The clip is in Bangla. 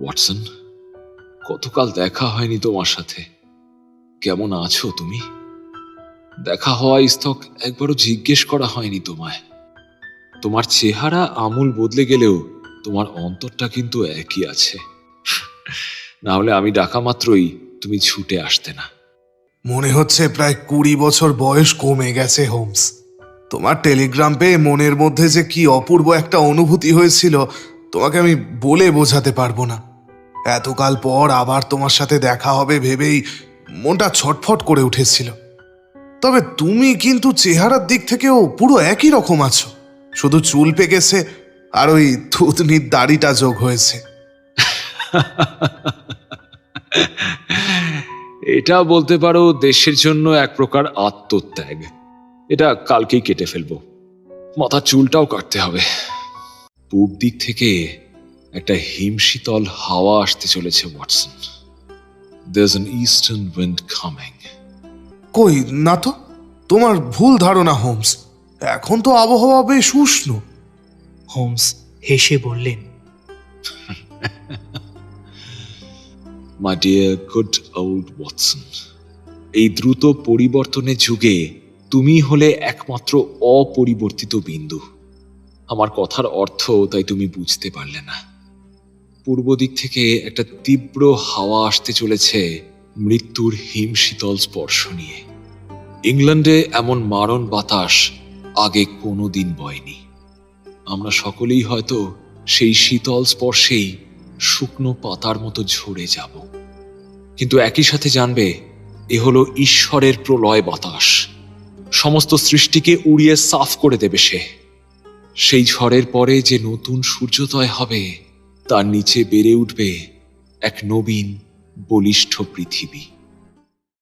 ওয়াটসন, গতকাল দেখা হয়নি তোমার সাথে। কেমন আছো তুমি? দেখা হওয়া স্তক একবারও জিজ্ঞেস করা হয়নি তোমায়। তোমার চেহারা আমূল বদলে গেলেও তোমার অন্তরটা কিন্তু একই আছে। না হলে আমি ডাকা মাত্রই তুমি ছুটে আসতে না। মনে হচ্ছে প্রায় কুড়ি বছর বয়স কমে গেছে, হোমস। তোমার টেলিগ্রাম পেয়ে মনের মধ্যে যে কি অপূর্ব একটা অনুভূতি হয়েছিল, তোমাকে আমি বলে বোঝাতে পারব না। এতকাল পর আবার তোমার সাথে দেখা হবে ভেবেই মনটা ছটফট করে উঠেছিল। তবে তুমি কিন্তু চেহারার দিক থেকেও পুরো একই রকম আছো। শুধু চুল পেকেছে আর ওই থুতনির দাড়িটা যোগ হয়েছে। এটা বলতে পারো দেশের জন্য এক প্রকার আত্মত্যাগ। এটা কালকেই কেটে ফেলব। মাথার চুলটাও কাটতে হবে। পূব দিক থেকে একটা হিমশীতল হাওয়া আসতে চলেছে Watson. There's an eastern wind coming. কই না তো? তোমার ভুল ধারণা হোমস। এখন তো আবহাওয়া বেশ উষ্ণ। হোমস হেসে বললেন my dear good old Watson এই দ্রুত পরিবর্তনের যুগে তুমি হলে একমাত্র অপরিবর্তিত বিন্দু। আমার কথার অর্থ তাই তুমি বুঝতে পারলে না। পূর্ব দিক থেকে একটা তীব্র হাওয়া আসতে চলেছে মৃত্যুর হিম শীতল স্পর্শ নিয়ে। ইংল্যান্ডে এমন মারণ বাতাস আগে কোনো দিন বয়নি। আমরা সকলেই হয়তো সেই শীতল স্পর্শেই শুকনো পাতার মতো ঝরে যাব। কিন্তু একই সাথে জানবে, এ হলো ঈশ্বরের প্রলয় বাতাস। সমস্ত সৃষ্টিকে উড়িয়ে সাফ করে দেবে সে। সেই ঝড়ের পরে যে নতুন সূর্যোদয় হবে তার নিচে বেড়ে উঠবে এক নবীন বলিষ্ঠ পৃথিবী।